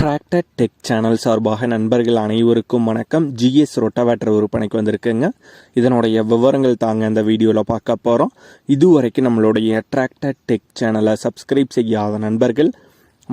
Tractor tech channel சார்பாக நண்பர்கள் அனைவருக்கும் வணக்கம். ஜிஎஸ் ரொட்டவேட்டர் விற்பனைக்கு வந்திருக்குங்க. இதனுடைய விவரங்கள் தாங்க இந்த வீடியோவில் பார்க்க போகிறோம் இதுவரைக்கும் நம்மளுடைய டிராக்டர் டெக் சேனலை சப்ஸ்கிரைப் செய்யாத நண்பர்கள்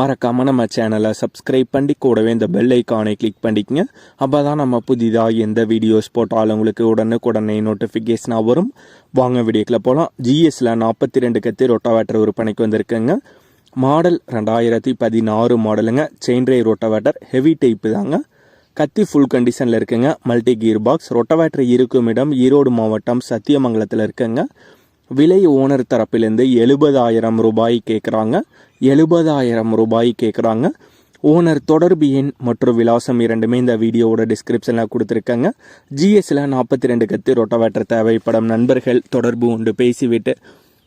மறக்காமல் நம்ம சேனலை சப்ஸ்கிரைப் பண்ணி கூடவே இந்த பெல் ஐக்கானை கிளிக் பண்ணிக்கங்க. அப்போ தான் நம்ம புதிதாக எந்த வீடியோஸ் போட்டாலும் உங்களுக்கு உடனுக்குடனே நோட்டிஃபிகேஷனாக வரும். வாங்க வீடியோக்கில் போகலாம் ஜிஎஸ்சில் நாற்பத்தி ரெண்டு கத்தி ரொட்டோவேட்டர் விற்பனைக்கு வந்திருக்குங்க. மாடல் ரெண்டாயிரத்தி பதினாறு மாடலுங்க. Chain drive rotavator heavy type தாங்க. கத்தி ஃபுல் கண்டிஷனில் இருக்குங்க. மல்டி கியர் பாக்ஸ் ரொட்டவேட்டர் இருக்கும் இடம். ஈரோடு மாவட்டம் சத்தியமங்கலத்தில் இருக்குங்க. விலை ஓனர் தரப்பிலிருந்து எழுபதாயிரம் ரூபாய் கேட்குறாங்க எழுபதாயிரம் ரூபாய் கேட்குறாங்க ஓனர் தொடர்பு எண் மற்றும் விலாசம் இரண்டுமே இந்த வீடியோவோட டிஸ்கிரிப்ஷனில் கொடுத்துருக்காங்க. ஜிஎஸ்சில் நாற்பத்தி ரெண்டு கத்தி ரொட்டவேட்டர் தேவைப்படும் நண்பர்கள். தொடர்பு உண்டு. பேசிவிட்டு